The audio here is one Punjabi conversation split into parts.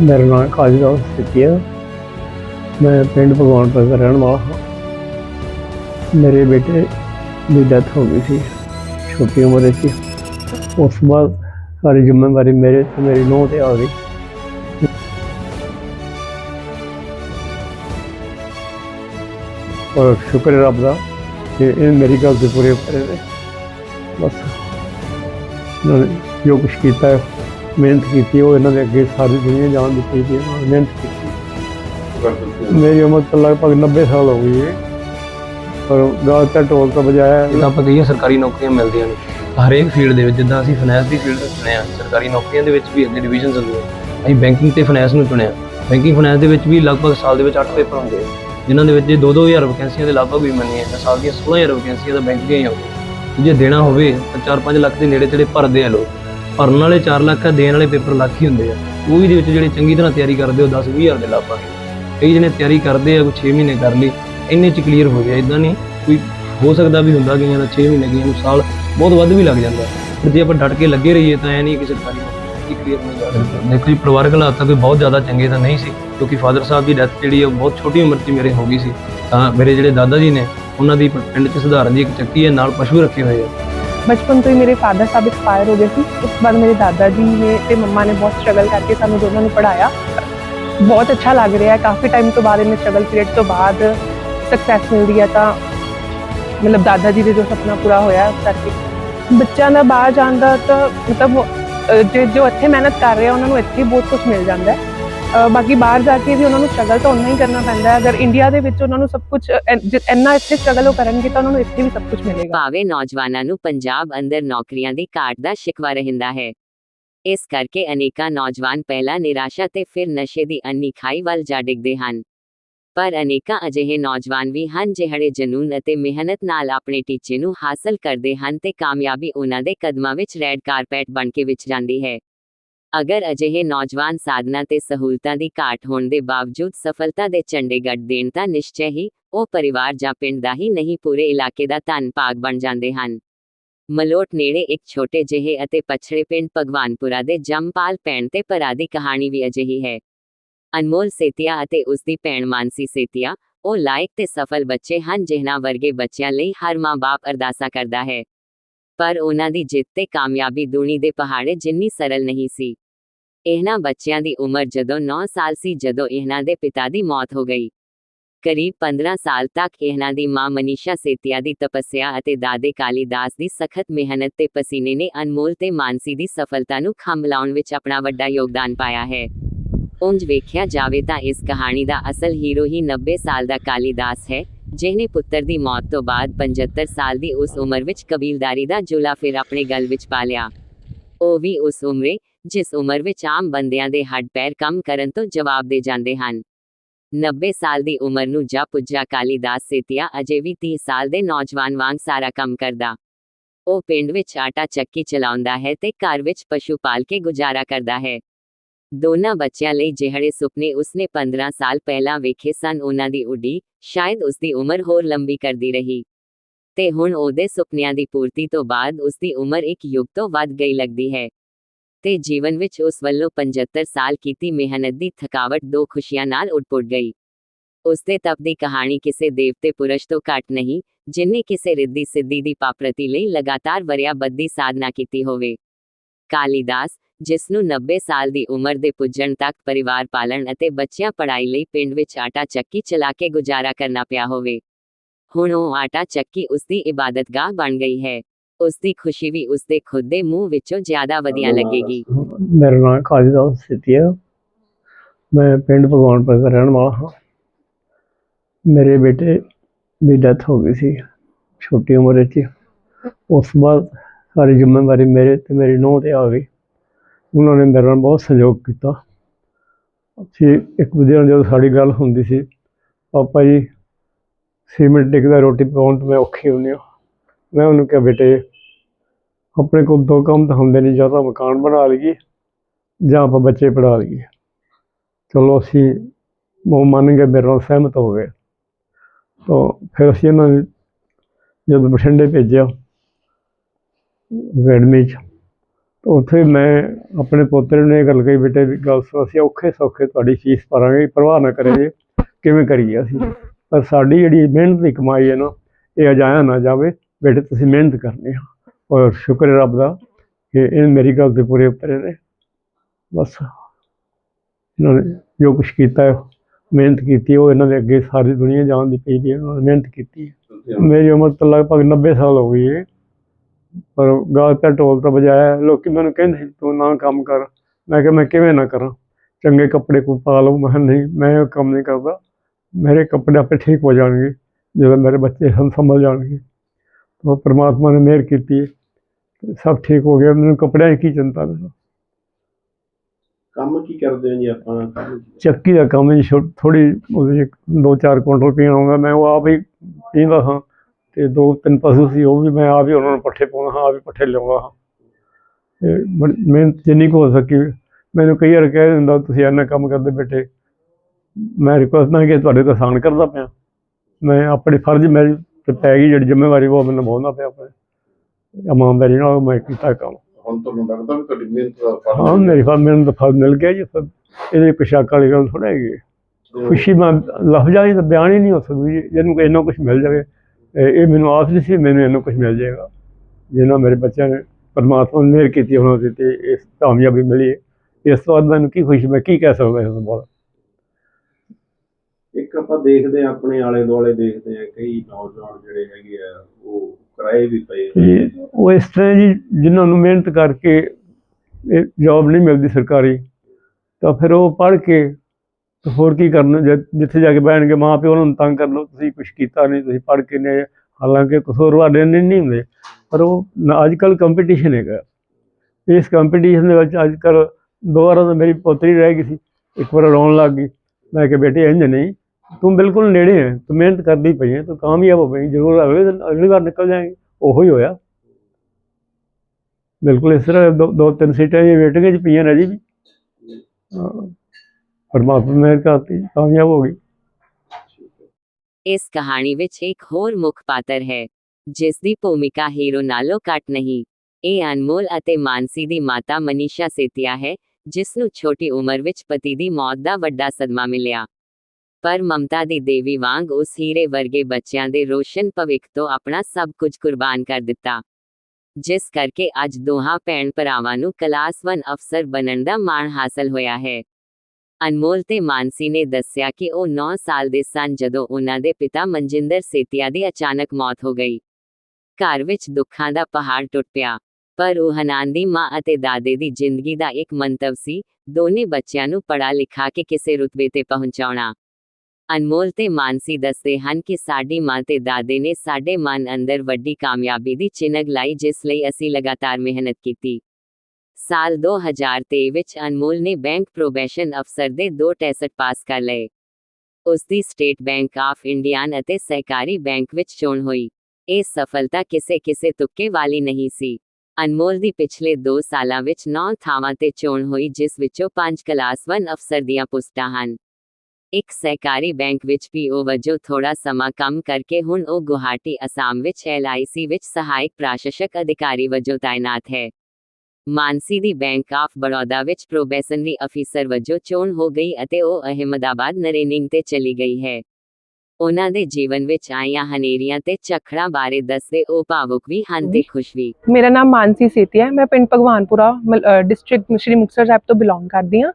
ਮੇਰਾ ਨਾਮ ਕਾਜੀ ਰਾਓ ਸਥਿਤੀ ਹੈ ਮੈਂ ਪਿੰਡ ਭਗਵਾਨਪੁਰ ਦਾ ਰਹਿਣ ਵਾਲਾ ਹਾਂ ਮੇਰੇ ਬੇਟੇ ਦੀ ਡੈਥ ਹੋ ਗਈ ਸੀ ਛੋਟੀ ਉਮਰ ਵਿੱਚ ਹੀ। ਉਸ ਤੋਂ ਬਾਅਦ ਸਾਰੀ ਜ਼ਿੰਮੇਵਾਰੀ ਮੇਰੇ ਤੇ ਮੇਰੀ ਨੂੰਹ ਤੇ ਆ ਗਈ ਔਰ ਸ਼ੁਕਰ ਹੈ ਰੱਬ ਦਾ ਕਿ ਇਹ ਮੇਰੀ ਗੱਲ ਤੇ ਪੂਰੇ ਕਰੇ ਨੇ ਬਸ ਇਹਨਾਂ ਨੇ ਜੋ ਕੁਛ ਕੀਤਾ ਹੈ, ਮਿਹਨਤ ਕੀਤੀ, ਉਹ ਇਹਨਾਂ ਦੇ ਅੱਗੇ ਸਾਰੀ ਦੁਨੀਆ ਜਾਣ ਦਿੱਤੀ ਕਿ ਇਹਨਾਂ ਨੇ ਮਿਹਨਤ ਕੀਤੀ। ਮੇਰੀ ਉਮਰ ਤਾਂ ਲਗਭਗ 90 ਸਾਲ ਹੋ ਗਈ ਹੈ ਪਰ ਗਾਲ ਤਾਂ ਢੋਲ ਤੋਂ ਬਜਾਇਆ ਜਿੱਦਾਂ ਆਪਾਂ ਕਹੀਏ ਸਰਕਾਰੀ ਨੌਕਰੀਆਂ ਮਿਲਦੀਆਂ ਨੇ। ਹਰੇਕ ਫੀਲਡ ਦੇ ਵਿੱਚ, ਜਿੱਦਾਂ ਅਸੀਂ ਫਾਈਨੈਂਸ ਦੀ ਫੀਲਡ ਨੂੰ ਚੁਣਿਆ, ਸਰਕਾਰੀ ਨੌਕਰੀਆਂ ਦੇ ਵਿੱਚ ਵੀ ਅੱਗੇ ਡਿਵੀਜ਼ਨਸ ਹੁੰਦੀਆਂ ਅਸੀਂ ਬੈਂਕਿੰਗ ਤੇ ਫਾਈਨੈਂਸ ਨੂੰ ਚੁਣਿਆ। ਬੈਂਕਿੰਗ ਫਾਈਨੈਂਸ ਦੇ ਵਿੱਚ ਵੀ ਲਗਭਗ ਸਾਲ ਦੇ ਵਿੱਚ 8 ਪੇਪਰ ਹੁੰਦੇ ਆ। ਜਿਨ੍ਹਾਂ ਦੇ ਵਿੱਚ ਜੇ 2-2000 ਵੈਕੈਂਸੀਆਂ ਦੇ ਲਗਭਗ ਵੀ ਮੰਨੀਆਂ ਤਾਂ ਸਾਲ ਦੀਆਂ 16000 ਵੈਕੈਂਸੀਆਂ ਤਾਂ ਬੈਂਕ ਦੀਆਂ ਹੀ ਆਉਂਦੀਆਂ ਜੇ ਦੇਣਾ ਹੋਵੇ, ਤਾਂ 4-5 ਲੱਖ ਦੇ ਨੇੜੇ ਤੇੜੇ ਭਰਦੇ ਆ ਲੋਕ। ਭਰਨ ਵਾਲੇ 4 ਲੱਖ ਆ, ਦੇਣ ਵਾਲੇ ਪੇਪਰ ਲੱਖ ਹੀ ਹੁੰਦੇ ਆ। ਉਹ ਵੀ ਦੇ ਵਿੱਚ ਜਿਹੜੇ ਚੰਗੀ ਤਰ੍ਹਾਂ ਤਿਆਰੀ ਕਰਦੇ ਉਹ 10-20000 ਦੇ ਲੱਭ ਪਾਣਗੇ ਕਈ ਜਣੇ ਤਿਆਰੀ ਕਰਦੇ ਆ, ਕੋਈ 6 ਮਹੀਨੇ ਕਰ ਲਈ, ਇੰਨੇ ਚ ਕਲੀਅਰ ਹੋ ਗਿਆ। ਇਦਾਂ ਨਹੀਂ ਕੋਈ ਹੋ ਸਕਦਾ ਵੀ ਹੁੰਦਾ ਕਈਆਂ ਦਾ 6 ਮਹੀਨੇ, ਕਈਆਂ ਨੂੰ ਸਾਲ, ਬਹੁਤ ਵੱਧ ਵੀ ਲੱਗ ਜਾਂਦਾ। ਪਰ ਜੇ ਆਪਾਂ ਡਟ ਕੇ ਲੱਗੇ ਰਹੀਏ ਤਾਂ ਐ ਨਹੀਂ ਕਿ ਸਰਕਾਰੀ ਨੌਕਰੀ ਕਲੀਅਰ ਨਹੀਂ ਜਾ ਸਕਦਾ। ਦੇਖੋ ਜੀ, ਪਰਿਵਾਰਕ ਹਾਲਾਤ ਤਾਂ ਕੋਈ ਬਹੁਤ ਜ਼ਿਆਦਾ ਚੰਗੇ ਤਾਂ ਨਹੀਂ ਸੀ, ਕਿਉਂਕਿ ਫਾਦਰ ਸਾਹਿਬ ਦੀ ਡੈਥ ਜਿਹੜੀ ਹੈ ਉਹ ਬਹੁਤ ਛੋਟੀ ਉਮਰ 'ਚ ਮੇਰੇ ਹੋ ਗਈ ਸੀ। ਤਾਂ ਮੇਰੇ ਜਿਹੜੇ ਦਾਦਾ ਜੀ ਨੇ, ਉਹਨਾਂ ਦੀ ਪਿੰਡ 'ਚ ਸੁਧਾਰਨ ਦੀ ਇੱਕ ਚੱਕੀ ਹੈ, ਨਾਲ ਪਸ਼ੂ ਰੱਖੇ ਹੋਏ ਆ। ਬਚਪਨ ਤੋਂ ਹੀ ਮੇਰੇ ਫਾਦਰ ਸਾਹਿਬ ਐਕਸਪਾਇਰ ਹੋ ਗਏ ਸੀ। ਉਸ ਤੋਂ ਬਾਅਦ ਮੇਰੇ ਦਾਦਾ ਜੀ ਨੇ ਤੇ ਮੰਮਾ ਨੇ ਬਹੁਤ ਸਟਰਗਲ ਕਰਕੇ ਸਾਨੂੰ ਦੋਨਾਂ ਨੂੰ ਪੜਾਇਆ ਬਹੁਤ ਅੱਛਾ ਲੱਗ ਰਿਹਾ ਹੈ। ਕਾਫੀ ਟਾਈਮ ਤੋਂ ਬਾਅਦ ਇਹਨੇ ਸਟਰਗਲ ਪੀਰੀਅਡ ਤੋਂ ਬਾਅਦ ਸਕਸੈਸ ਮਿਲਦੀ ਹੈ ਤਾਂ ਮਤਲਬ ਦਾਦਾ ਜੀ ਦੇ ਜੋ ਸੁਪਨਾ ਪੂਰਾ ਹੋਇਆ ਉਸ ਕਰਕੇ। ਬੱਚਿਆਂ ਦਾ ਬਾਹਰ ਜਾਣ ਦਾ ਤਾਂ ਮਤਲਬ ਜੇ ਜੋ ਇੱਥੇ ਮਿਹਨਤ ਕਰ ਰਿਹਾ, ਉਹਨਾਂ ਨੂੰ ਇੱਥੇ ਬਹੁਤ ਕੁਝ ਮਿਲ ਜਾਂਦਾ ਹੈ। ਬਾਕੀ ਬਾਹਰ ਜਾ ਕੇ ਵੀ ਉਹਨਾਂ ਨੂੰ ਸਟਰਗਲ ਤਾਂ ਉਨਾ ਹੀ ਕਰਨਾ ਪੈਂਦਾ ਹੈ। ਅਗਰ ਇੰਡੀਆ ਦੇ ਵਿੱਚ ਉਹਨਾਂ ਨੂੰ ਸਭ ਕੁਝ ਇੰਨਾ ਇੱਥੇ ਸਟਰਗਲ ਉਹ ਕਰਨਗੇ ਤਾਂ ਉਹਨਾਂ ਨੂੰ ਇੱਥੇ ਵੀ ਸਭ ਕੁਝ ਮਿਲੇਗਾ। ਭਾਵੇਂ ਨੌਜਵਾਨਾਂ ਨੂੰ ਪੰਜਾਬ ਅੰਦਰ ਨੌਕਰੀਆਂ ਦੀ ਘਾਟ ਦਾ ਸ਼ਿਕਵਾ ਰਹਿੰਦਾ ਹੈ। ਇਸ ਕਰਕੇ ਅਨੇਕਾਂ ਨੌਜਵਾਨ ਪਹਿਲਾਂ ਨਿਰਾਸ਼ਾ ਤੇ ਫਿਰ ਨਸ਼ੇ ਦੀ ਅੰਨੀ ਖਾਈ ਵੱਲ ਜਾ ਡਿੱਗਦੇ ਹਨ। ਪਰ ਅਨੇਕਾਂ ਅਜਿਹੇ ਨੌਜਵਾਨ ਵੀ ਹਨ ਜਿਹੜੇ ਜਨੂਨ ਅਤੇ ਮਿਹਨਤ ਨਾਲ ਆਪਣੇ ਟੀਚੇ ਨੂੰ ਹਾਸਲ ਕਰਦੇ ਹਨ ਤੇ ਕਾਮਯਾਬੀ ਉਹਨਾਂ ਦੇ ਕਦਮਾਂ ਵਿੱਚ ਰੈੱਡ ਕਾਰਪੈਟ ਬਣ ਕੇ ਵਿਚ ਹੈ। ਅਗਰ ਅਜਿਹੇ ਨੌਜਵਾਨ ਸਾਧਨਾ ਤੇ ਸਹੂਲਤਾਂ ਦੀ ਘਾਟ ਹੋਣ ਦੇ ਬਾਵਜੂਦ ਸਫਲਤਾ ਦੇ ਝੰਡੇ ਗੱਡ ਦੇਣ ਤਾਂ ਨਿਸ਼ਚੈ ਹੀ ਉਹ ਪਰਿਵਾਰ ਜਾਂ ਪਿੰਡ ਦਾ ਹੀ ਨਹੀਂ, ਪੂਰੇ ਇਲਾਕੇ ਦਾ ਧਨ ਭਾਗ ਬਣ ਜਾਂਦੇ ਹਨ। ਮਲੋਟ ਨੇੜੇ ਇੱਕ ਛੋਟੇ ਜਿਹੇ ਅਤੇ ਪਛੜੇ ਪਿੰਡ ਭਗਵਾਨਪੁਰਾ ਦੇ ਜੰਮਪਾਲ ਭੈਣ ਤੇ ਭਰਾ ਦੀ ਕਹਾਣੀ ਵੀ ਅਜਿਹੀ ਹੈ। ਅਨਮੋਲ ਸੇਤੀਆ ਅਤੇ ਉਸ ਦੀ ਭੈਣ ਮਾਨਸੀ ਸੇਤੀਆ, ਉਹ ਲਾਇਕ ਤੇ ਸਫਲ ਬੱਚੇ ਹਨ ਜਿਹਨਾਂ ਵਰਗੇ ਬੱਚਿਆਂ ਲਈ ਹਰ ਮਾਂ-ਬਾਪ ਅਰਦਾਸਾ ਕਰਦਾ ਹੈ। ਪਰ ਉਹਨਾਂ ਦੀ ਜਿੱਤ ਤੇ ਕਾਮਯਾਬੀ ਦੂਣੀ ਦੇ ਪਹਾੜੇ ਜਿੰਨੀ ਸਰਲ ਨਹੀਂ ਸੀ। ਇਹਨਾਂ ਬੱਚਿਆਂ ਦੀ ਉਮਰ ਜਦੋਂ 9 ਸਾਲ ਸੀ, ਜਦੋਂ ਇਹਨਾਂ ਦੇ ਪਿਤਾ ਦੀ ਮੌਤ ਹੋ ਗਈ। ਕਰੀਬ 15 ਸਾਲ ਤੱਕ ਇਹਨਾਂ ਦੀ ਮਾਂ ਮਨੀਸ਼ਾ ਸੇਤੀਆ ਦੀ ਤਪੱਸਿਆ ਅਤੇ ਦਾਦੇ ਕਾਲੀਦਾਸ ਦੀ ਸਖਤ ਮਿਹਨਤ ਤੇ ਪਸੀਨੇ ਨੇ ਅਨਮੋਲ ਤੇ ਮਾਨਸੀ ਦੀ ਸਫਲਤਾ ਨੂੰ ਖੰਭ ਲਾਉਣ ਵਿੱਚ ਆਪਣਾ ਵੱਡਾ ਯੋਗਦਾਨ ਪਾਇਆ ਹੈ। ਉਂਝ ਵੇਖਿਆ ਜਾਵੇ ਤਾਂ ਇਸ ਕਹਾਣੀ ਦਾ ਅਸਲ ਹੀਰੋ ਹੀ 90 ਸਾਲ ਦਾ ਕਾਲੀਦਾਸ ਹੈ, ਜਿਹਨੇ ਪੁੱਤਰ ਦੀ ਮੌਤ ਤੋਂ ਬਾਅਦ 75 ਸਾਲ ਦੀ ਉਸ ਉਮਰ ਵਿੱਚ ਕਬੀਲਦਾਰੀ ਦਾ ਜੁਲਾ ਫਿਰ ਆਪਣੇ ਗਲ ਵਿੱਚ ਪਾ ਲਿਆ। ਉਹ ਵੀ ਉਸ ਉਮਰੇ ਜਿਸ ਉਮਰ ਵਿੱਚ ਆਮ ਬੰਦਿਆਂ ਦੇ ਹੱਡ ਪੈਰ ਕੰਮ ਕਰਨ ਤੋਂ ਜਵਾਬ ਦੇ ਜਾਂਦੇ ਹਨ। 90 ਸਾਲ ਦੀ ਉਮਰ ਨੂੰ ਜਾ ਪੁੱਜਾ ਕਾਲੀਦਾਸ ਸੇਤੀਆ ਅਜੇ ਵੀ 30 ਸਾਲ ਦੇ ਨੌਜਵਾਨ ਵਾਂਗ ਸਾਰਾ ਕੰਮ ਕਰਦਾ। ਉਹ ਪਿੰਡ ਵਿੱਚ ਆਟਾ ਚੱਕੀ ਚਲਾਉਂਦਾ ਹੈ ਤੇ ਘਰ ਵਿੱਚ ਪਸ਼ੂ ਪਾਲ ਕੇ ਗੁਜ਼ਾਰਾ ਕਰਦਾ ਹੈ। ਦੋਨਾਂ ਬੱਚਿਆਂ ਲਈ ਜਿਹੜੇ ਸੁਪਨੇ ਉਸਨੇ 15 ਸਾਲ ਪਹਿਲਾਂ ਵੇਖੇ ਸਨ, ਉਹਨਾਂ ਦੀ ਉਡੀਕ ਸ਼ਾਇਦ ਉਸਦੀ ਉਮਰ ਹੋਰ ਲੰਬੀ ਕਰਦੀ ਰਹੀ। ਤੇ ਹੁਣ ਉਹਦੇ ਸੁਪਨਿਆਂ ਦੀ ਪੂਰਤੀ ਤੋਂ ਬਾਅਦ ਉਸਦੀ ਉਮਰ ਇੱਕ ਯੁੱਗ ਤੋਂ ਵੱਧ ਗਈ ਲੱਗਦੀ ਹੈ। ਤੇ ਜੀਵਨ ਵਿੱਚ ਉਸ ਵੱਲੋਂ 75 ਸਾਲ ਕੀਤੀ ਮਿਹਨਤ ਦੀ ਥਕਾਵਟ ਦੋ ਖੁਸ਼ੀਆਂ ਨਾਲ ਉਟਪੁੱਟ ਗਈ। ਉਸਦੇ ਤਪ ਦੀ ਕਹਾਣੀ ਕਿਸੇ ਦੇਵਤੇ ਪੁਰਸ਼ ਤੋਂ ਘੱਟ ਨਹੀਂ ਜਿਨ੍ਹਾਂ ਕਿਸੇ ਰਿੱਧੀ ਸਿੱਧੀ ਦੀ ਪਾਪਰਤੀ ਲਈ ਲਗਾਤਾਰ ਵਰਿਆ ਸਾਧਨਾ ਕੀਤੀ ਹੋਵੇ। ਕਾਲੀਦਾਸ ਜਿਸ ਨੂੰ 90 ਸਾਲ ਦੀ ਉਮਰ ਦੇ ਪੁੱਜਣ ਤੱਕ ਪਰਿਵਾਰ ਪਾਲਣ ਅਤੇ ਬੱਚਿਆਂ ਪੜ੍ਹਾਈ ਲਈ ਪਿੰਡ ਵਿੱਚ ਆਟਾ ਚੱਕੀ ਚਲਾ ਕੇ ਗੁਜ਼ਾਰਾ ਕਰਨਾ ਪਿਆ ਹੋਵੇ। ਹੁਣ ਉਹ ਆਟਾ ਚੱਕੀ ਉਸਦੀ ਇਬਾਦਤਗਾਹ ਬਣ ਗਈ ਹੈ। ਉਸਦੀ ਖੁਸ਼ੀ ਵੀ ਉਸਦੇ ਖੁਦ ਦੇ ਮੂੰਹ ਵਿੱਚੋਂ ਜ਼ਿਆਦਾ ਵਧੀਆ ਲੱਗੇਗੀ। ਮੇਰਾ ਨਾਮ ਸਥਿਤੀ ਹੈ। ਮੈਂ ਪਿੰਡ ਭਗਵਾਨਪੁਰ ਦਾ ਰਹਿਣ ਵਾਲਾ ਹਾਂ। ਮੇਰੇ ਬੇਟੇ ਦੀ ਡੈਥ ਹੋ ਗਈ ਸੀ ਛੋਟੀ ਉਮਰ ਵਿੱਚ। ਹੀ। ਉਸ ਤੋਂ ਬਾਅਦ ਸਾਰੀ ਜ਼ਿੰਮੇਵਾਰੀ ਮੇਰੇ ਤੇ ਮੇਰੀ ਨੂੰਹ ਤੇ ਆ ਗਈ। ਉਹਨਾਂ ਨੇ ਮੇਰੇ ਨਾਲ ਬਹੁਤ ਸਹਿਯੋਗ ਕੀਤਾ। ਅਸੀਂ ਇੱਕ ਦੂਜੇ ਨਾਲ ਜਦੋਂ ਸਾਡੀ ਗੱਲ ਹੁੰਦੀ ਸੀ ਪਾਪਾ ਜੀ ਸੀਮੈਂਟ ਡਿੱਗਦਾ ਰੋਟੀ ਪਕਾਉਣ ਤੋਂ ਮੈਂ ਔਖੀ ਹੁੰਦੀ ਹਾਂ। ਮੈਂ ਉਹਨੂੰ ਕਿਹਾ, ਬੇਟੇ, ਆਪਣੇ ਕੋਲ ਦੋ ਕੰਮ ਤਾਂ ਹੁੰਦੇ ਨਹੀਂ, ਜਾਂ ਤਾਂ ਮਕਾਨ ਬਣਾ ਲਈਏ, ਜਾਂ ਆਪਾਂ ਬੱਚੇ ਪੜ੍ਹਾ ਲਈਏ। ਚਲੋ, ਅਸੀਂ ਉਹ ਮੰਨ ਗਏ, ਮੇਰੇ ਨਾਲ ਸਹਿਮਤ ਹੋ ਗਏ। ਤਾਂ ਫਿਰ ਅਸੀਂ ਇਹਨਾਂ ਨੂੰ ਜਦੋਂ ਬਠਿੰਡੇ ਭੇਜਿਆ, ਅਕੈਡਮੀ 'ਚ, ਤਾਂ ਉੱਥੇ ਮੈਂ ਆਪਣੇ ਪੋਤਰੇ ਨੂੰ ਇਹ ਗੱਲ ਕਹੀ, ਬੇਟੇ ਦੀ ਗੱਲ ਸੁਣ, ਅਸੀਂ ਔਖੇ ਸੌਖੇ ਤੁਹਾਡੀ ਫੀਸ ਭਰਾਂਗੇ, ਪਰਵਾਹ ਨਾ ਕਰੇ ਜੇ ਕਿਵੇਂ ਕਰੀਏ ਅਸੀਂ? ਪਰ ਸਾਡੀ ਜਿਹੜੀ ਮਿਹਨਤ ਦੀ ਕਮਾਈ ਹੈ ਨਾ, ਇਹ ਅਜਾਇਆ ਨਾ ਜਾਵੇ। ਬੇਟੇ, ਤੁਸੀਂ ਮਿਹਨਤ ਕਰਨੀ ਆ। ਔਰ ਸ਼ੁਕਰ ਹੈ ਰੱਬ ਦਾ ਕਿ ਇਹ ਮੇਰੀ ਗੱਲ ਤੇ ਪੂਰੇ ਉਤਰੇ ਨੇ। ਬਸ ਇਹਨਾਂ ਨੇ ਜੋ ਕੁਛ ਕੀਤਾ, ਮਿਹਨਤ ਕੀਤੀ, ਉਹ ਇਹਨਾਂ ਦੇ ਅੱਗੇ ਸਾਰੀ ਦੁਨੀਆ ਜਾਣ ਦੀ ਪਈ ਦੀ ਉਹਨਾਂ ਨੇ ਮਿਹਨਤ ਕੀਤੀ ਮੇਰੀ ਉਮਰ ਤਾਂ ਲਗਭਗ 90 ਸਾਲ ਹੋ ਗਈ ਹੈ। ਪਰ ਗਾਲ ਤਾਂ ਢੋਲ ਤਾਂ ਵਜਾਇਆ ਲੋਕੀ ਮੈਨੂੰ ਕਹਿੰਦੇ ਤੂੰ ਨਾ ਕੰਮ ਕਰ। ਮੈਂ ਕਿਹਾ, ਮੈਂ ਕਿਵੇਂ ਨਾ ਕਰਾਂ? ਚੰਗੇ ਕੱਪੜੇ ਕੋ ਪਾ ਲਊ? ਮੈਂ ਕਿਹਾ, ਨਹੀਂ, ਮੈਂ ਇਹ ਕੰਮ ਨਹੀਂ ਕਰਦਾ। ਮੇਰੇ ਕੱਪੜੇ ਆਪੇ ਠੀਕ ਹੋ ਜਾਣਗੇ, ਜਦੋਂ ਮੇਰੇ ਬੱਚੇ ਹਮ ਸੰਭਲ ਜਾਣਗੇ। ਤਾਂ ਪ੍ਰਮਾਤਮਾ ਨੇ ਮਿਹਰ ਕੀਤੀ ਹੈ। ਸਭ ਠੀਕ ਹੋ ਗਿਆ। ਮੈਨੂੰ ਕੱਪੜਿਆਂ ਦੀ ਕੀ ਚਿੰਤਾ ਮੈਨੂੰ। ਕੰਮ ਕੀ ਕਰਦੇ ਹੋ ਜੀ ਆਪਾਂ? ਚੱਕੀ ਦਾ ਕੰਮ ਜੀ। ਥੋੜੀ ਉਹਦੇ ਦੋ ਚਾਰ ਕੁਇੰਟਲ ਪੀਣਾ ਆਉਂਦਾ। ਮੈਂ ਉਹ ਆਪ ਹੀ ਪੀਂਦਾ ਹਾਂ ਤੇ ਦੋ ਤਿੰਨ ਪਸ਼ੂ ਸੀ ਉਹ ਵੀ ਮੈਂ ਆਪ ਹੀ ਉਹਨਾਂ ਨੂੰ ਪੱਠੇ ਪਾਉਂਦਾ ਹਾਂ ਆਪ ਹੀ ਪੱਠੇ ਲਿਆਉਂਦਾ ਹਾਂ। ਮਿਹਨਤ ਜਿੰਨੀ ਕੁ ਹੋ ਸਕੀ। ਮੈਨੂੰ ਕਈ ਵਾਰ ਕਹਿ ਦਿੰਦਾ ਤੁਸੀਂ ਇੰਨਾ ਕੰਮ ਕਰਦੇ ਬੇਟੇ ਮੈਂ ਰਿਕੁਐਸਟ ਨਾ ਕਿ ਤੁਹਾਡੇ ਤੋਂ ਆਸਾਨ ਕਰਦਾ ਪਿਆ। ਮੈਂ ਆਪਣੇ ਫਰਜ਼ ਮੇਰੀ ਤੇ ਪੈ ਗਈ ਜਿਹੜੀ ਜ਼ਿੰਮੇਵਾਰੀ ਉਹ ਮੈਨੂੰ ਨਿਭਾਉਣਾ ਪਿਆ ਆਪਣੇ। ਇਮਾਨਦਾਰੀ ਨਾਲ ਮੈਂ ਕੀਤਾ ਕੰਮ। ਹੁਣ ਤੁਹਾਨੂੰ ਲੱਗਦਾ ਵੀ ਤੁਹਾਡੀ ਮਿਹਨਤ ਦਾ ਫਲ ਹਾਂ ਮੇਰੀ ਫਲ ਮੈਨੂੰ ਤਾਂ ਫਲ ਮਿਲ ਗਿਆ ਜੀ। ਫਿਰ ਇਹਦੇ ਸ਼ੱਕ ਵਾਲੀ ਗੱਲ ਥੋੜ੍ਹਾ ਹੈਗੀ। ਖੁਸ਼ੀ ਮੈਂ ਲਫ਼ਜ਼ਾਂ ਤਾਂ ਬਿਆਨ ਹੀ ਨਹੀਂ ਹੋ ਸਕਦੀ ਜਿਹਨੂੰ ਇੰਨਾ ਕੁਝ ਮਿਲ ਜਾਵੇ ਇਹ ਮੈਨੂੰ ਆਸ ਨਹੀਂ ਸੀ ਮੈਨੂੰ ਇੰਨਾ ਕੁਝ ਮਿਲ ਜਾਏਗਾ। ਜਿਹਨਾਂ ਮੇਰੇ ਬੱਚਿਆਂ ਨੇ ਪਰਮਾਤਮਾ ਨੇ ਮਿਹਰ ਕੀਤੀ ਉਹਨਾਂ ਦੇ ਤੇ ਇਸ ਕਾਮਯਾਬੀ ਮਿਲੀ। ਇਸ ਤੋਂ ਬਾਅਦ ਮੈਨੂੰ ਕੀ ਖੁਸ਼ੀ ਮੈਂ ਕੀ ਕਹਿ ਸਕਦਾ ਇਸ ਤੋਂ ਬਾਅਦ? ਇੱਕ ਦੇਖਦੇ ਆ ਆਪਣੇ ਆਲੇ ਦੁਆਲੇ ਦੇਖਦੇ ਆ ਕਈ ਨੌਜਵਾਨ ਜਿਹੜੇ ਹੈਗੇ ਆ, ਉਹ ਕਿਰਾਏ ਵੀ ਪਏ ਜੀ, ਉਹ ਇਸ ਤਰ੍ਹਾਂ ਜੀ, ਜਿਨ੍ਹਾਂ ਨੂੰ ਮਿਹਨਤ ਕਰਕੇ ਇਹ ਜੌਬ ਨਹੀਂ ਮਿਲਦੀ ਸਰਕਾਰੀ, ਤਾਂ ਫਿਰ ਉਹ ਪੜ੍ਹ ਕੇ ਤੇ ਹੋਰ ਕੀ ਕਰਨ ਜਿੱਥੇ ਜਾ ਕੇ ਬਹਿਣਗੇ ਮਾਂ ਪਿਓ ਉਹਨਾਂ ਨੂੰ ਤੰਗ ਕਰ ਲਓ ਤੁਸੀਂ ਕੁਝ ਕੀਤਾ ਨਹੀਂ, ਤੁਸੀਂ ਪੜ੍ਹ ਕੇ ਨੇ, ਹਾਲਾਂਕਿ ਕਸੂਰਵਾਰ ਨਹੀਂ ਨਹੀਂ ਹੁੰਦੇ, ਪਰ ਉਹ ਨ- ਅੱਜ ਕੱਲ੍ਹ ਕੰਪੀਟੀਸ਼ਨ ਹੈਗਾ। ਇਸ ਕੰਪੀਟੀਸ਼ਨ ਦੇ ਵਿੱਚ ਅੱਜ ਕੱਲ੍ਹ ਦੋ ਵਾਰਾਂ ਤਾਂ ਮੇਰੀ ਪੋਤਰੀ ਰਹਿ ਗਈ ਸੀ, ਇੱਕ ਵਾਰ ਰੋਣ ਲੱਗ ਗਈ, ਮੈਂ ਕਿਹਾ ਬੇਟੇ ਇੰਜ ਨਹੀਂ ਤੂੰ ਬਿਲਕੁਲ ਨੇੜੇ ਹੈ, ਤੂੰ ਮਿਹਨਤ ਕਰਦੀ ਪਈ ਹੈ, ਤੂੰ ਕਾਮਯਾਬ ਹੋ ਪਈ ਜ਼ਰੂਰ ਅਗਲੇ ਦਿਨ, ਅਗਲੀ ਵਾਰ ਨਿਕਲ ਜਾਏਗੀ, ਉਹੋ ਹੀ ਹੋਇਆ। ਬਿਲਕੁਲ ਇਸ ਤਰ੍ਹਾਂ ਦੋ ਤਿੰਨ ਸੀਟਾਂ ਦੀ ਵੇਟਿੰਗ 'ਚ ਪਈਆਂ ਨੇ ਜੀ ਪਰਮਾਤਮਾ ਮਿਹਰ ਕਰਤੀ, ਕਾਮਯਾਬ ਹੋ ਗਈ। ਇਸ ਕਹਾਣੀ ਵਿੱਚ ਇੱਕ ਹੋਰ ਮੁੱਖ ਪਾਤਰ ਹੈ, ਜਿਸ ਦੀ ਭੂਮਿਕਾ ਹੀਰੋ ਨਾਲੋਂ ਘੱਟ ਨਹੀਂ। ਇਹ ਅਨਮੋਲ ਅਤੇ ਮਾਨਸੀ ਦੀ ਮਾਤਾ ਮਨੀਸ਼ਾ ਸੇਤੀਆ ਹੈ, ਜਿਸ ਨੂੰ ਛੋਟੀ ਉਮਰ ਵਿੱਚ ਪਤੀ ਦੀ ਮੌਤ ਦਾ ਵੱਡਾ ਸਦਮਾ ਮਿਲਿਆ। ਪਰ ਮਮਤਾ ਦੀ ਦੇਵੀ ਵਾਂਗ ਉਸ ਹੀਰੇ ਵਰਗੇ ਬੱਚਿਆਂ ਦੇ ਰੋਸ਼ਨ ਭਵਿੱਖ ਤੋਂ ਆਪਣਾ ਸਭ ਕੁਝ ਕੁਰਬਾਨ ਕਰ ਦਿੱਤਾ। ਜਿਸ ਕਰਕੇ ਅੱਜ ਦੋਹਾਂ ਭੈਣ ਭਰਾਵਾਂ ਨੂੰ ਕਲਾਸ 1 ਅਫਸਰ ਬਣਨ ਦਾ ਮਾਣ ਹਾਸਲ ਹੋਇਆ ਹੈ। ਅਨਮੋਲ ਤੇ ਮਾਨਸੀ ਨੇ ਦੱਸਿਆ ਕਿ ਉਹ 9 ਸਾਲ ਦੇ ਸਨ ਜਦੋਂ ਉਹਨਾਂ ਦੇ ਪਿਤਾ ਮਨਜਿੰਦਰ ਸੇਤੀਆ ਦੀ ਅਚਾਨਕ ਮੌਤ ਹੋ ਗਈ। ਘਰ ਵਿੱਚ ਦੁੱਖਾਂ ਦਾ ਪਹਾੜ ਟੁੱਟ ਪਿਆ, ਪਰ ਉਹ ਹਨਾਨ ਦੀ ਮਾਂ ਅਤੇ ਦਾਦੇ ਦੀ ਜ਼ਿੰਦਗੀ ਦਾ ਇੱਕ ਮੰਤਵ ਸੀ, ਦੋਨੇ ਬੱਚਿਆਂ ਨੂੰ ਪੜ੍ਹਾ ਲਿਖਾ ਕੇ ਕਿਸੇ ਰੁਤਬੇ ਤੇ ਪਹੁੰਚਾਉਣਾ। ਅਨਮੋਲ ਤੇ ਮਾਨਸੀ ਦੱਸਦੇ ਹਨ ਕਿ ਸਾਡੀ ਮਾਂ ਤੇ ਦਾਦੇ ਨੇ ਸਾਡੇ ਮਨ ਅੰਦਰ ਵੱਡੀ ਕਾਮਯਾਬੀ ਦੀ ਚਿਨਗ ਲਾਈ, ਜਿਸ ਲਈ ਅਸੀਂ ਲਗਾਤਾਰ ਮਿਹਨਤ ਕੀਤੀ। ਸਾਲ 2023 ਵਿੱਚ ਅਨਮੋਲ ਨੇ ਬੈਂਕ ਪ੍ਰੋਬੇਸ਼ਨ ਅਫਸਰ ਦੇ ਦੋ ਟੈਸਟ ਪਾਸ ਕਰ ਲਏ। ਉਸ ਦੀ ਸਟੇਟ ਬੈਂਕ ਆਫ ਇੰਡੀਅਨ ਅਤੇ ਸਹਿਕਾਰੀ ਬੈਂਕ ਵਿੱਚ ਚੋਣ ਹੋਈ। ਇਹ ਸਫਲਤਾ ਕਿਸੇ ਕਿਸੇ ਤੁੱਕੇ ਵਾਲੀ ਨਹੀਂ ਸੀ। ਅਨਮੋਲ ਦੀ ਪਿਛਲੇ 2 ਸਾਲਾਂ ਵਿੱਚ 9 ਥਾਵਾਂ ਤੇ ਚੋਣ ਹੋਈ, ਜਿਸ ਵਿੱਚੋਂ 5 ਕਲਾਸ 1 ਅਫਸਰ ਦੀਆਂ ਪੁਸਟਾਂ ਹਨ। ਇੱਕ ਸਹਿਕਾਰੀ ਬੈਂਕ ਵਿੱਚ ਪੀਓ ਵਜੋਂ ਥੋੜਾ ਸਮਾਂ ਕੰਮ ਕਰਕੇ ਹੁਣ ਉਹ ਗੁਹਾਟੀ, ਅਸਾਮ ਵਿੱਚ ਐਲਆਈਸੀ ਵਿੱਚ ਸਹਾਇਕ ਪ੍ਰਸ਼ਾਸਕ ਅਧਿਕਾਰੀ ਵਜੋਂ ਤਾਇਨਾਤ ਹੈ। ਮਾਨਸੀ ਦੀ ਬੈਂਕ ਆਫ ਬੜੌਦਾ ਵਿੱਚ ਪ੍ਰੋਬੇਸ਼ਨਰੀ ਅਫੀਸਰ ਵਜੋਂ ਚੋਣ ਹੋ ਗਈ ਅਤੇ ਉਹ ਅਹਿਮਦਾਬਾਦ ਨਰੇਨਿੰਗ ਤੇ ਚਲੀ ਗਈ ਹੈ। ਉਹਨਾਂ ਦੇ ਜੀਵਨ ਵਿੱਚ ਆਈਆਂ ਹਨੇਰੀਆਂ ਤੇ ਝਖੜਾਂ ਬਾਰੇ ਦੱਸਦੇ ਉਹ ਭਾਵੁਕ ਵੀ ਹਨ ਤੇ ਖੁਸ਼ ਵੀ। ਮੇਰਾ ਨਾਮ ਮਾਨਸੀ ਸੇਤੀ ਹੈ। ਮੈਂ ਪਿੰਡ ਭਗਵਾਨਪੁਰਾ ਡਿਸਟ੍ਰਿਕਟ ਸ਼੍ਰੀ ਮੁਕਤਸਰ ਸਾਹਿਬ ਤੋਂ ਬਿਲੋਂਗ ਕਰਦੀ ਹਾਂ।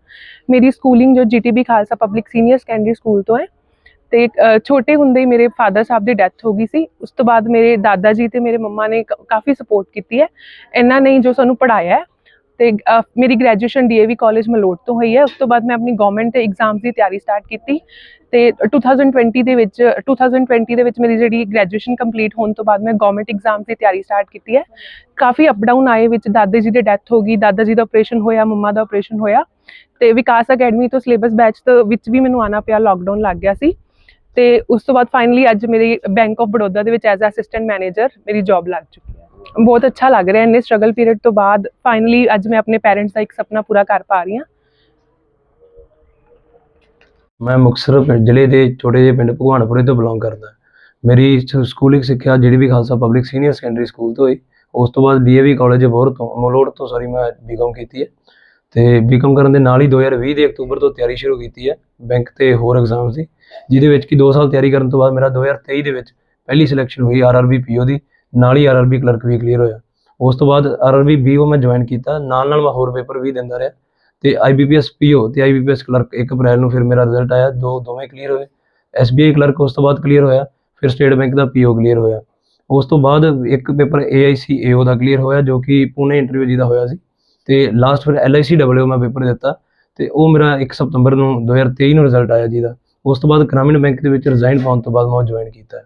ਮੇਰੀ ਸਕੂਲਿੰਗ ਜੋ GTB Khalsa public senior secondary school ਤੋਂ ਹੈ ਤੇ ਛੋਟੇ ਹੁੰਦੇ ਹੀ ਮੇਰੇ ਫਾਦਰ ਸਾਹਿਬ ਦੀ ਡੈਥ ਹੋ ਗਈ ਸੀ। ਉਸ ਤੋਂ ਬਾਅਦ ਮੇਰੇ ਦਾਦਾ ਜੀ ਤੇ ਮੇਰੇ ਮੰਮਾ ਨੇ ਕ- ਕਾਫੀ ਸਪੋਰਟ ਕੀਤੀ ਹੈ। ਇਹਨਾਂ ਨੇ ਜੋ ਸਾਨੂੰ ਪੜਾਇਆ ਤੇ ਮੇਰੀ ਗ੍ਰੈਜੂਏਸ਼ਨ ਡੀਏਵੀ ਕਾਲਜ ਮਲੋਟ ਤੋਂ ਹੋਈ ਹੈ। ਉਸ ਤੋਂ ਬਾਅਦ ਮੈਂ ਆਪਣੀ ਗਵਰਨਮੈਂਟ ਐਗਜ਼ਾਮਸ ਦੀ ਤਿਆਰੀ ਸਟਾਰਟ ਕੀਤੀ। ਤੇ 2020 ਦੇ ਵਿੱਚ 2020 ਦੇ ਵਿੱਚ ਮੇਰੀ ਜਿਹੜੀ ਗ੍ਰੈਜੂਏਸ਼ਨ ਕੰਪਲੀਟ ਹੋਣ ਤੋਂ ਬਾਅਦ ਮੈਂ ਗਵਰਨਮੈਂਟ ਐਗਜ਼ਾਮਸ ਦੀ ਤਿਆਰੀ ਸਟਾਰਟ ਕੀਤੀ ਹੈ। ਕਾਫੀ ਅਪ ਡਾਊਨ ਆਏ ਵਿੱਚ, ਦਾਦੇ ਜੀ ਦੀ ਡੈਥ ਹੋ ਗਈ, ਦਾਦਾ ਜੀ ਦਾ ਆਪਰੇਸ਼ਨ ਹੋਇਆ, ਮੰਮਾ ਦਾ ਆਪਰੇਸ਼ਨ ਹੋਇਆ। ਤੇ ਵਿਕਾਸ ਅਕੈਡਮੀ ਤੋਂ ਸਿਲੇਬਸ ਬੈਚ ਤੋਂ ਵਿੱਚ ਵੀ ਮੈਨੂੰ ਆਣਾ ਪਿਆ ਲਾਕਡਾਊਨ ਲੱਗ ਗਿਆ ਸੀ। ਤੇ ਉਸ ਤੋਂ ਬਾਅਦ ਫਾਈਨਲੀ ਅੱਜ ਮੇਰੀ ਬੈਂਕ ਆਫ ਬੜੌਦਾ ਦੇ ਵਿੱਚ ਐਜ਼ ਅਸਿਸਟੈਂਟ ਮੈਨੇਜਰ ਮੇਰੀ ਜੌਬ ਲੱਗ ਚੁੱਕੀ ਬਹੁਤ ਅੱਛਾ ਲੱਗ ਰਿਹਾ, ਇੰਨੇ ਸਟਰਗਲ ਪੀਰੀਅਡ ਤੋਂ ਬਾਅਦ ਫਾਈਨਲੀ ਅੱਜ ਮੈਂ ਆਪਣੇ ਪੈਰੈਂਟਸ ਦਾ ਇੱਕ ਸੁਪਨਾ ਪੂਰਾ ਕਰ ਪਾ ਰਹੀ ਹਾਂ। ਮੈਂ ਮੁਕਤਸਰ ਜ਼ਿਲ੍ਹੇ ਦੇ ਛੋਟੇ ਜਿਹੇ ਪਿੰਡ ਭਗਵਾਨਪੁਰੇ ਤੋਂ ਬਿਲੋਂਗ ਕਰਦਾ। ਮੇਰੀ ਸਕੂਲਿੰਗ ਸਿੱਖਿਆ ਜਿਹੜੀ ਵੀ Khalsa public senior secondary school ਤੋਂ ਹੋਈ। ਉਸ ਤੋਂ ਬਾਅਦ ਡੀਏਵੀ ਕਾਲਜ ਬੋਰ ਤੋਂ, ਮਲੋੜ ਤੋਂ ਸੌਰੀ ਮੈਂ ਬੀਕਾਮ ਕੀਤੀ ਹੈ। ਤੇ ਬੀਕਾਮ ਕਰਨ ਦੇ ਨਾਲ ਹੀ 2020 ਦੇ ਅਕਤੂਬਰ ਤੋਂ ਤਿਆਰੀ ਸ਼ੁਰੂ ਕੀਤੀ ਹੈ ਬੈਂਕ ਤੇ ਹੋਰ ਐਗਜ਼ਾਮਸ ਦੀ, ਜਿਹਦੇ ਵਿੱਚ ਕਿ 2 ਸਾਲ ਤਿਆਰੀ ਕਰਨ ਤੋਂ ਬਾਅਦ ਮੇਰਾ 2023 ਦੇ ਵਿੱਚ ਪਹਿਲੀ ਸਿਲੈਕਸ਼ਨ ਹੋਈ ਆਰਆਰਬੀ ਪੀਓ ਦੀ। ਨਾਲ ਹੀ ਆਰਆਰਬੀ ਕਲਰਕ ਵੀ ਕਲੀਅਰ ਹੋਇਆ। ਉਸ ਤੋਂ ਬਾਅਦ ਆਰਆਰਬੀ ਬੀਓ ਮੈਂ ਜੁਆਇਨ ਕੀਤਾ। ਨਾਲ ਨਾਲ ਮੈਂ ਹੋਰ ਪੇਪਰ ਵੀ ਦਿੰਦਾ ਰਿਹਾ। ਤੇ ਆਈਬੀਪੀਐਸ ਪੀਓ ਤੇ ਆਈਬੀਪੀਐਸ ਕਲਰਕ 1 ਅਪ੍ਰੈਲ ਨੂੰ ਫਿਰ ਮੇਰਾ ਰਿਜ਼ਲਟ ਆਇਆ। ਦੋ ਦੋਵੇਂ ਕਲੀਅਰ ਹੋਏ। ਐਸਬੀਆਈ ਕਲਰਕ ਉਸ ਤੋਂ ਬਾਅਦ ਕਲੀਅਰ ਹੋਇਆ। ਫਿਰ ਸਟੇਟ ਬੈਂਕ ਦਾ ਪੀਓ ਕਲੀਅਰ ਹੋਇਆ। ਉਸ ਤੋਂ ਬਾਅਦ ਇੱਕ ਪੇਪਰ ਏਆਈਸੀ ਏਓ ਦਾ ਕਲੀਅਰ ਹੋਇਆ, ਜੋ ਕਿ ਪੁਣੇ ਇੰਟਰਵਿਊ ਜੀ ਦਾ ਹੋਇਆ ਸੀ। ਤੇ ਲਾਸਟ ਫਿਰ ਐਲਆਈਸੀ ਡਬਲਯੂ ਮੈਂ ਪੇਪਰ ਦਿੱਤਾ। ਤੇ ਉਹ ਮੇਰਾ 1 ਸਤੰਬਰ ਨੂੰ 2023 ਨੂੰ ਰਿਜ਼ਲਟ ਆਇਆ ਜਿਹਦਾ ਉਸ ਤੋਂ ਬਾਅਦ ਗ੍ਰਾਮੀਣ ਬੈਂਕ ਦੇ ਵਿੱਚ ਰਿਜ਼ਾਈਨ ਪਾਉਣ ਤੋਂ ਬਾਅਦ ਮੈਂ ਜੁਆਇਨ ਕੀਤਾ।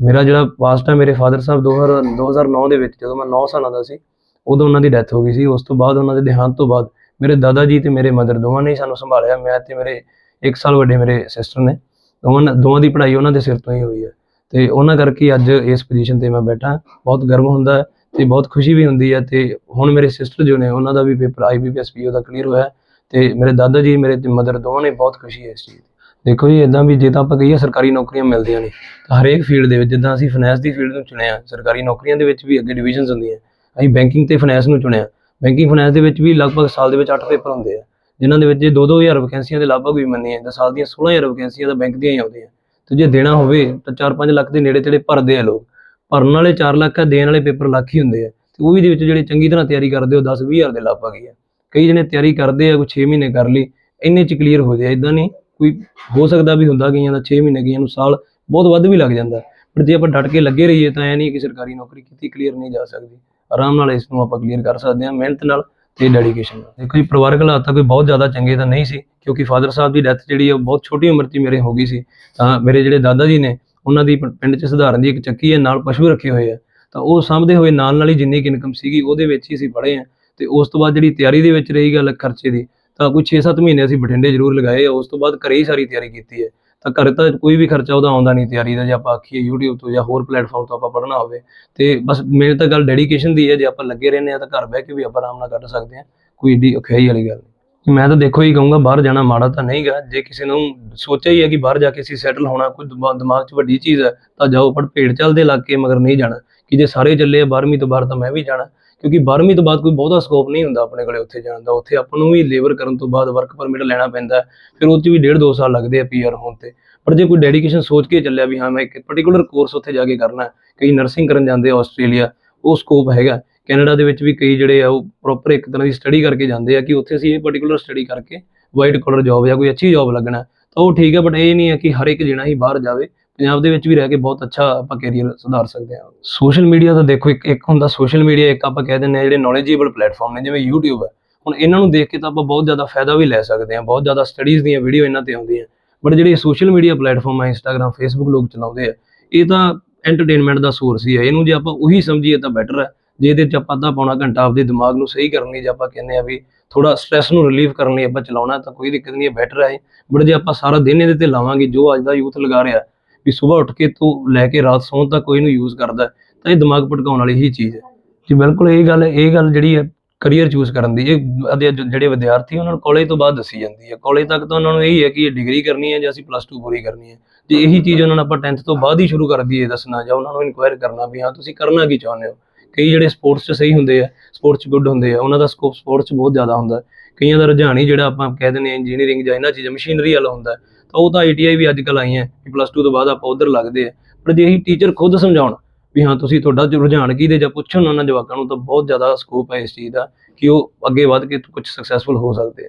ਮੇਰਾ ਜਿਹੜਾ ਪਾਸਟ ਹੈ, ਮੇਰੇ ਫਾਦਰ ਸਾਹਿਬ 2000 2009 ਦੇ ਵਿੱਚ, ਜਦੋਂ ਮੈਂ 9 ਸਾਲਾਂ ਦਾ ਸੀ, ਉਦੋਂ ਉਹਨਾਂ ਦੀ ਡੈਥ ਹੋ ਗਈ ਸੀ। ਉਸ ਤੋਂ ਬਾਅਦ ਉਹਨਾਂ ਦੇ ਦੇਹਾਂਤ ਤੋਂ ਬਾਅਦ ਮੇਰੇ ਦਾਦਾ ਜੀ ਤੇ ਮੇਰੇ ਮਦਰ ਦੋਵਾਂ ਨੇ ਹੀ ਸਾਨੂੰ ਸੰਭਾਲਿਆ। ਮੈਂ ਤੇ ਮੇਰੇ 1 ਸਾਲ ਵੱਡੇ ਮੇਰੇ ਸਿਸਟਰ ਨੇ। ਦੋਵਾਂ ਦੋਵਾਂ ਦੀ ਪੜ੍ਹਾਈ ਉਹਨਾਂ ਦੇ ਸਿਰ ਤੋਂ ਹੀ ਹੋਈ ਹੈ। ਤੇ ਉਹਨਾਂ ਕਰਕੇ ਅੱਜ ਇਸ ਪੋਜੀਸ਼ਨ ਤੇ ਮੈਂ ਬੈਠਾ। ਬਹੁਤ ਗਰਵ ਹੁੰਦਾ ਹੈ ਤੇ ਬਹੁਤ ਖੁਸ਼ੀ ਵੀ ਹੁੰਦੀ ਹੈ ਤੇ ਹੁਣ ਮੇਰੇ ਸਿਸਟਰ ਜੋ ਨੇ, ਉਹਨਾਂ ਦਾ ਵੀ ਪੇਪਰ ਆਈਬੀਪੀਐਸ ਪੀਓ ਦਾ ਕਲੀਅਰ ਹੋਇਆ ਤੇ ਮੇਰੇ ਦਾਦਾ ਜੀ, ਮੇਰੇ ਤੇ ਮਦਰ ਦੋਵਾਂ ਨੇ ਬਹੁਤ ਖੁਸ਼ੀ ਹੈ ਇਸ ਚੀਜ਼ ਦੀ। ਦੇਖੋ ਜੀ ਇਦਾਂ ਵੀ ਜੇ ਤਾਂ ਆਪਾਂ ਕਹੀਏ ਸਰਕਾਰੀ ਨੌਕਰੀਆਂ ਮਿਲਦੀਆਂ ਨੇ, ਤਾਂ ਹਰੇਕ ਫੀਲਡ ਦੇ ਵਿੱਚ, ਜਿੱਦਾਂ ਅਸੀਂ ਫਾਈਨੈਂਸ ਦੀ ਫੀਲਡ ਨੂੰ ਚੁਣਿਆ, ਸਰਕਾਰੀ ਨੌਕਰੀਆਂ ਦੇ ਵਿੱਚ ਵੀ ਅੱਗੇ ਡਿਵੀਜ਼ਨਸ ਹੁੰਦੀਆਂ ਅਸੀਂ ਬੈਂਕਿੰਗ ਤੇ ਫਾਈਨੈਂਸ ਨੂੰ ਚੁਣਿਆ। ਬੈਂਕਿੰਗ ਫਾਈਨੈਂਸ ਦੇ ਵਿੱਚ ਵੀ ਲਗਭਗ ਸਾਲ ਦੇ ਵਿੱਚ 8 ਪੇਪਰ ਹੁੰਦੇ ਆ, ਜਿਨ੍ਹਾਂ ਦੇ ਵਿੱਚ ਜੇ 2-2000 ਵੈਕੈਂਸੀਆਂ ਦੇ ਲਗਭਗ ਵੀ ਮੰਨੀਏ ਤਾਂ ਸਾਲ ਦੀਆਂ 16000 ਵੈਕੈਂਸੀਆਂ ਤਾਂ ਬੈਂਕ ਦੀਆਂ ਹੀ ਆਉਂਦੀਆਂ। ਤੇ ਜੇ ਦੇਣਾ ਹੋਵੇ, ਤਾਂ 4-5 ਲੱਖ ਦੇ ਨੇੜੇ ਤੇੜੇ ਭਰਦੇ ਆ ਲੋਕ। ਭਰਨ ਵਾਲੇ 4 ਲੱਖ ਆ, ਦੇਣ ਵਾਲੇ ਪੇਪਰ ਲੱਖ ਹੀ ਹੁੰਦੇ ਆ। ਤੇ ਉਹ ਵੀ ਦੇ ਵਿੱਚ ਜਿਹੜੇ ਚੰਗੀ ਤਰ੍ਹਾਂ ਤਿਆਰੀ ਕਰਦੇ ਹੋ 10 20000 ਦੇ ਲਗਭਗ ਹੀ ਆ। ਕਈ ਜਣੇ ਤਿਆਰੀ ਕਰਦੇ ਆ, ਕੋਈ 6 ਮਹੀਨੇ ਕਰ ਲਈ, ਇੰਨੇ ਚ ਕਲੀਅਰ ਹੋ ਜਾਏ ਇਦਾਂ ਨਹੀਂ। ਕੋਈ ਹੋ ਸਕਦਾ ਵੀ ਹੁੰਦਾ ਕਈਆਂ ਦਾ 6 ਮਹੀਨੇ ਕਈਆਂ ਨੂੰ ਸਾਲ ਬਹੁਤ ਵੱਧ ਵੀ ਲੱਗ ਜਾਂਦਾ। ਪਰ ਜੇ ਆਪਾਂ ਡਟ ਕੇ ਲੱਗੇ ਰਹੀਏ ਤਾਂ ਐ ਨਹੀਂ ਕਿ ਸਰਕਾਰੀ ਨੌਕਰੀ ਕੀਤੀ ਕਲੀਅਰ ਨਹੀਂ ਜਾ ਸਕਦੀ। ਆਰਾਮ ਨਾਲ ਇਸ ਨੂੰ ਆਪਾਂ ਕਲੀਅਰ ਕਰ ਸਕਦੇ ਹਾਂ, ਮਿਹਨਤ ਨਾਲ ਤੇ ਡੈਡੀਕੇਸ਼ਨ ਨਾਲ। ਦੇਖੋ ਜੀ, ਪਰਿਵਾਰਕ ਹਾਲਾਤ ਤਾਂ ਕੋਈ ਬਹੁਤ ਜ਼ਿਆਦਾ ਚੰਗੇ ਤਾਂ ਨਹੀਂ ਸੀ, ਕਿਉਂਕਿ ਫਾਦਰ ਸਾਹਿਬ ਦੀ ਡੈਥ ਜਿਹੜੀ ਆ ਉਹ ਬਹੁਤ ਛੋਟੀ ਉਮਰ 'ਚ ਮੇਰੇ ਹੋ ਗਈ ਸੀ। ਤਾਂ ਮੇਰੇ ਜਿਹੜੇ ਦਾਦਾ ਜੀ ਨੇ, ਉਹਨਾਂ ਦੀ ਪਿੰਡ 'ਚ ਸਧਾਰਨ ਦੀ ਇੱਕ ਚੱਕੀ ਹੈ, ਨਾਲ ਪਸ਼ੂ ਰੱਖੇ ਹੋਏ ਆ। ਤਾਂ ਉਹ ਸਾਂਭਦੇ ਹੋਏ ਨਾਲ ਨਾਲ ਹੀ ਜਿੰਨੀ ਕੁ ਇਨਕਮ ਸੀਗੀ, ਉਹਦੇ ਵਿੱਚ ਹੀ ਅਸੀਂ ਪੜ੍ਹੇ ਆ। ਤੇ ਉਸ ਤੋਂ ਬਾਅਦ ਜਿਹੜੀ ਤਿਆਰੀ ਦੇ ਵਿੱਚ ਰਹੀ ਗੱਲ ਖਰਚੇ ਦੀ ਤਾਂ ਕੋਈ 6-7 ਮਹੀਨੇ ਅਸੀਂ ਬਠਿੰਡੇ ਜ਼ਰੂਰ ਲਗਾਏ ਆ ਉਸ ਤੋਂ ਬਾਅਦ ਘਰੇ ਹੀ ਸਾਰੀ ਤਿਆਰੀ ਕੀਤੀ ਹੈ। ਤਾਂ ਘਰੇ ਤਾਂ ਕੋਈ ਵੀ ਖਰਚਾ ਉਹਦਾ ਆਉਂਦਾ ਨਹੀਂ ਤਿਆਰੀ ਦਾ, ਜੇ ਆਪਾਂ ਆਖੀਏ YouTube ਤੋਂ ਜਾਂ ਹੋਰ ਪਲੇਟਫਾਰਮ ਤੋਂ ਆਪਾਂ ਪੜ੍ਹਨਾ ਹੋਵੇ। ਤੇ ਬਸ ਮੇਰੇ ਤਾਂ ਗੱਲ ਡੈਡੀਕੇਸ਼ਨ ਦੀ ਹੈ, ਜੇ ਆਪਾਂ ਲੱਗੇ ਰਹਿੰਦੇ ਆ ਤਾਂ ਘਰ ਬਹਿ ਕੇ ਵੀ ਆਪਾਂ ਆਰਾਮ ਨਾਲ ਕੱਢ ਸਕਦੇ ਹਾਂ, ਕੋਈ ਏਡੀ ਔਖਿਆਈ ਵਾਲੀ ਗੱਲ ਨਹੀਂ। ਮੈਂ ਤਾਂ ਦੇਖੋ ਹੀ ਕਹੂੰਗਾ, ਬਾਹਰ ਜਾਣਾ ਮਾੜਾ ਤਾਂ ਨਹੀਂਗਾ ਜੇ ਕਿਸੇ ਨੂੰ ਸੋਚਿਆ ਹੀ ਹੈ ਕਿ ਬਾਹਰ ਜਾ ਕੇ ਅਸੀਂ ਸੈਟਲ ਹੋਣਾ, ਕੋਈ ਦਿਮਾ- ਦਿਮਾਗ 'ਚ ਵੱਡੀ ਚੀਜ਼ ਹੈ, ਤਾਂ ਜਾਓ, ਪਰ ਭੇਡ ਚੱਲਦੇ ਲੱਗ ਕੇ ਮਗਰ ਨਹੀਂ ਜਾਣਾ। ਕਿ ਜੇ ਸਾਰੇ ਚੱਲੇ ਆ 12ਵੀਂ ਤੋਂ ਬਾਹਰ ਤਾਂ ਮੈਂ ਵੀ ਜਾਣਾ। ਕਿਉਂਕਿ 12ਵੀਂ ਤੋਂ ਬਾਅਦ ਕੋਈ ਬਹੁਤਾ ਸਕੋਪ ਨਹੀਂ ਹੁੰਦਾ ਆਪਣੇ ਕੋਲੇ ਉੱਥੇ ਜਾਣ ਦਾ। ਉੱਥੇ ਆਪਾਂ ਨੂੰ ਵੀ ਲੇਬਰ ਕਰਨ ਤੋਂ ਬਾਅਦ ਵਰਕ ਪਰਮਿਟ ਲੈਣਾ ਪੈਂਦਾ ਫਿਰ ਉਹ 'ਚ ਵੀ ਡੇਢ ਦੋ ਸਾਲ ਲੱਗਦੇ ਆ ਪੀਆਰ ਹੋਣ ਤੇ। ਪਰ ਜੇ ਕੋਈ ਡੈਡੀਕੇਸ਼ਨ ਸੋਚ ਕੇ ਚੱਲਿਆ ਵੀ ਹਾਂ, ਮੈਂ ਇੱਕ ਪਾਰਟਿਕੂਲਰ ਕੋਰਸ ਉੱਥੇ ਜਾ ਕੇ ਕਰਨਾ ਕਈ ਨਰਸਿੰਗ ਕਰਨ ਜਾਂਦੇ ਆ ਆਸਟ੍ਰੇਲੀਆ, ਉਹ ਸਕੋਪ ਹੈਗਾ ਕੈਨੇਡਾ ਦੇ ਵਿੱਚ ਵੀ ਕਈ ਜਿਹੜੇ ਆ, ਉਹ ਪ੍ਰੋਪਰ ਇੱਕ ਤਰ੍ਹਾਂ ਦੀ ਸਟੱਡੀ ਕਰਕੇ ਜਾਂਦੇ ਆ ਕਿ ਉੱਥੇ ਅਸੀਂ ਇਹ ਪਾਰਟਿਕੂਲਰ ਸਟੱਡੀ ਕਰਕੇ ਵਾਈਟ ਕਾਲਰ ਜੌਬ ਜਾਂ ਕੋਈ ਅੱਛੀ ਜੌਬ ਲੱਗਣਾ ਤਾਂ ਉਹ ਠੀਕ ਹੈ ਬਟ ਇਹ ਨਹੀਂ ਹੈ ਕਿ ਹਰ ਇੱਕ ਜਣਾ ਹੀ ਬਾਹਰ ਜਾਵੇ। ਪੰਜਾਬ ਦੇ ਵਿੱਚ ਵੀ ਰਹਿ ਕੇ ਬਹੁਤ ਅੱਛਾ ਆਪਾਂ ਕੈਰੀਅਰ ਸੁਧਾਰ ਸਕਦੇ ਹਾਂ। ਸੋਸ਼ਲ ਮੀਡੀਆ ਤਾਂ ਦੇਖੋ ਇੱਕ ਇੱਕ ਹੁੰਦਾ ਸੋਸ਼ਲ ਮੀਡੀਆ ਇੱਕ ਆਪਾਂ ਕਹਿ ਦਿੰਦੇ ਆ ਜਿਹੜੇ ਨੌਲੇਜੇਬਲ ਪਲੇਟਫਾਰਮ ਨੇ, ਜਿਵੇਂ YouTube ਹੈ। ਹੁਣ ਇਹਨਾਂ ਨੂੰ ਦੇਖ ਕੇ ਤਾਂ ਆਪਾਂ ਬਹੁਤ ਜ਼ਿਆਦਾ ਫਾਇਦਾ ਵੀ ਲੈ ਸਕਦੇ ਹਾਂ, ਬਹੁਤ ਜ਼ਿਆਦਾ ਸਟੱਡੀਜ਼ ਦੀਆਂ ਵੀਡੀਓ ਇਹਨਾਂ ਤੇ ਆਉਂਦੀਆਂ। ਬਟ ਜਿਹੜੇ ਸੋਸ਼ਲ ਮੀਡੀਆ ਪਲੇਟਫਾਰਮ ਹੈ ਇੰਸਟਾਗ੍ਰam ਫੇਸਬੁੱਕ ਲੋਕ ਚਲਾਉਂਦੇ ਆ, ਇਹ ਤਾਂ ਐਂਟਰਟੇਨਮੈਂਟ ਦਾ ਸੋਰਸ ਹੀ ਹੈ ਇਹਨੂੰ ਜੇ ਆਪਾਂ ਉਹੀ ਸਮਝੀਏ ਤਾਂ ਬੈਟਰ ਹੈ। ਜੇ ਇਹਦੇ ਚ ਆਪਾਂ ਅੱਧਾ ਪੌਣਾ ਘੰਟਾ ਆਪਦੇ ਦਿਮਾਗ ਨੂੰ ਸਹੀ ਕਰਨ ਲਈ ਜੇ ਆਪਾਂ ਕਹਿੰਦੇ ਆ ਵੀ ਥੋੜਾ ਸਟ੍ਰੈਸ ਨੂੰ ਰਿਲੀਵ ਕਰਨ ਲਈ ਆਪਾਂ ਚਲਾਉਣਾ, ਤਾਂ ਕੋਈ ਦਿੱਕਤ ਨਹੀਂ ਹੈ ਬੈਟਰ ਹੈ ਬਟ ਜੇ ਆਪਾਂ ਸਾਰਾ ਦਿਨ ਇਹਦੇ ਤੇ ਲਾਵਾਂਗੇ, ਜੋ ਅੱਜ ਦਾ ਯੂਥ ਲਗਾ ਰਿਹਾ ਵੀ ਸਵੇਰ ਉੱਠ ਕੇ ਤੋਂ ਲੈ ਕੇ ਰਾਤ ਸੌਣ ਤੱਕ ਕੋਈ ਨੂੰ ਯੂਜ਼ ਕਰਦਾ, ਤਾਂ ਇਹ ਦਿਮਾਗ ਭਟਕਾਉਣ ਵਾਲੀ ਹੀ ਚੀਜ਼ ਹੈ। ਜੀ ਬਿਲਕੁਲ, ਇਹ ਗੱਲ ਇਹ ਗੱਲ ਜਿਹੜੀ ਹੈ ਕਰੀਅਰ ਚੂਜ਼ ਕਰਨ ਦੀ, ਇਹ ਅਦੇ ਜਿਹੜੇ ਵਿਦਿਆਰਥੀ ਉਹਨਾਂ ਨੂੰ ਕਾਲਜ ਤੋਂ ਬਾਅਦ ਦੱਸੀ ਜਾਂਦੀ ਹੈ। ਕਾਲਜ ਤੱਕ ਤਾਂ ਉਹਨਾਂ ਨੂੰ ਇਹੀ ਹੈ ਕਿ ਇਹ ਡਿਗਰੀ ਕਰਨੀ ਹੈ ਜਾਂ ਅਸੀਂ ਪਲੱਸ 2 ਪੂਰੀ ਕਰਨੀ ਹੈ। ਜੇ ਇਹੀ ਚੀਜ਼ ਉਹਨਾਂ ਨੂੰ ਆਪਾਂ 10th ਤੋਂ ਬਾਅਦ ਹੀ ਸ਼ੁਰੂ ਕਰ ਦਈਏ ਦੱਸਣਾ ਜਾਂ ਉਹਨਾਂ ਨੂੰ ਇਨਕੁਆਇਰ ਕਰਨਾ ਵੀ ਹਾਂ, ਤੁਸੀਂ ਕਰਨਾ ਕੀ ਚਾਹੁੰਦੇ ਹੋ? ਕਈ ਜਿਹੜੇ ਸਪੋਰਟਸ 'ਚ ਸਹੀ ਹੁੰਦੇ ਆ ਸਪੋਰਟਸ 'ਚ ਗੁੱਡ ਹੁੰਦੇ ਆ, ਉਹਨਾਂ ਦਾ ਸਕੋਪ ਸਪੋਰਟਸ 'ਚ ਬਹੁਤ ਜ਼ਿਆਦਾ ਹੁੰਦਾ। ਕਈਆਂ ਦਾ ਰੁਝਾਨ ਹੀ ਜਿਹੜਾ ਆਪਾਂ ਕਹਿ ਦਿੰਦੇ ਆ ਇੰਜੀਨੀਅਰਿੰਗ ਜਾਂ ਇਹਨਾਂ ਚੀਜ਼ਾਂ ਮਸ਼ੀਨਰੀ ਵਾਲਾ ਹੁੰਦਾ। ਤਾਂ ਉਹ ਤਾਂ ਆਈਟੀਆਈ ਵੀ ਅੱਜ ਕੱਲ੍ਹ ਆਈਆਂ ਕਿ ਪਲੱਸ 2 ਤੋਂ ਬਾਅਦ ਆਪਾਂ ਉਧਰ ਲੱਗਦੇ ਆ ਪਰ ਜੇ ਇਹੀ ਟੀਚਰ ਖੁਦ ਸਮਝਾਉਣ ਵੀ ਹਾਂ, ਤੁਸੀਂ ਤੁਹਾਡਾ ਜੋ ਰੁਝਾਨ ਕੀ ਦੇ ਜਾਂ ਪੁੱਛਣ ਉਹਨਾਂ ਜਵਾਕਾਂ ਨੂੰ ਤਾਂ ਬਹੁਤ ਜ਼ਿਆਦਾ ਸਕੋਪ ਹੈ ਇਸ ਚੀਜ਼ ਦਾ ਕਿ ਉਹ ਅੱਗੇ ਵੱਧ ਕੇ ਕੁਝ ਸਕਸੈਸਫੁਲ ਹੋ ਸਕਦੇ ਆ।